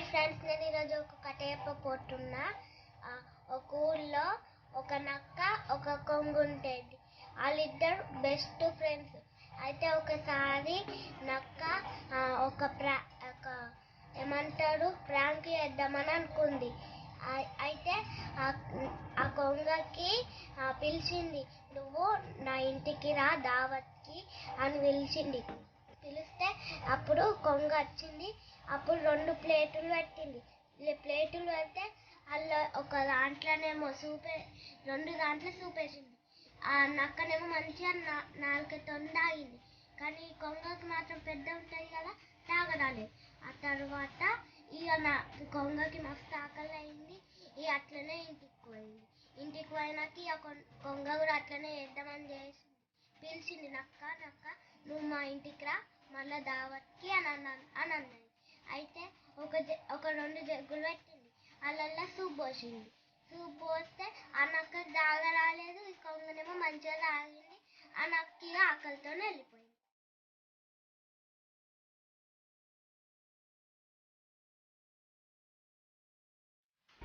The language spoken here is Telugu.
హాయ్ ఫ్రెండ్స్ నేను ఈరోజు ఒక కథ చెప్పబోతున్నా ఒక ఊళ్ళో ఒక నక్క ఒక కొంగు ఉంటుంది వాళ్ళిద్దరు బెస్ట్ ఫ్రెండ్స్ అయితే ఒకసారి నక్క ఒక ప్రా ఒక ఏమంటారు ప్రాంక్ చేద్దామని అనుకుంది. అయితే ఆ- కొంగకి పిలిచింది నువ్వు నా ఇంటికి రా దావత్కి అని పిలిచింది. పిలిస్తే అప్పుడు కొంగ వచ్చింది. అప్పుడు రెండు ప్లేటులు పెట్టింది. ప్లేటులు పెడితే అలా ఒక దాంట్లోనేమో సూపే రెండు దాంట్లో సూపేసింది. ఆ నక్కనేమో మంచిగా నా నాలుకతో తాగింది కానీ కొంగకి మాత్రం పెద్ద ఉంటుంది కదా తాగరాలేదు. ఆ తర్వాత ఇక నా కొంగకి మస్తు ఆకలి అయింది. ఇక అట్లనే ఇంటికి పోయింది. ఇంటికి పోయినాక ఇక కొంగ కూడా అట్లనే చేద్దామని చేసి పిలిచింది నక్క నక్క నువ్వు మా ఇంటికి రా. మన దావత్కి అని అన్నాను అని అన్నది. అయితే ఒక జ- ఒక రెండు జగ్గులు పెట్టింది. అలల్లా సూప్ పోసింది. సూప్ పోస్తే ఆ నక్క దాగ రాలేదు ఈ కొంగనేమో మంచిగా తాగింది. ఆ నక్క ఆకలితోనే వెళ్ళిపోయింది.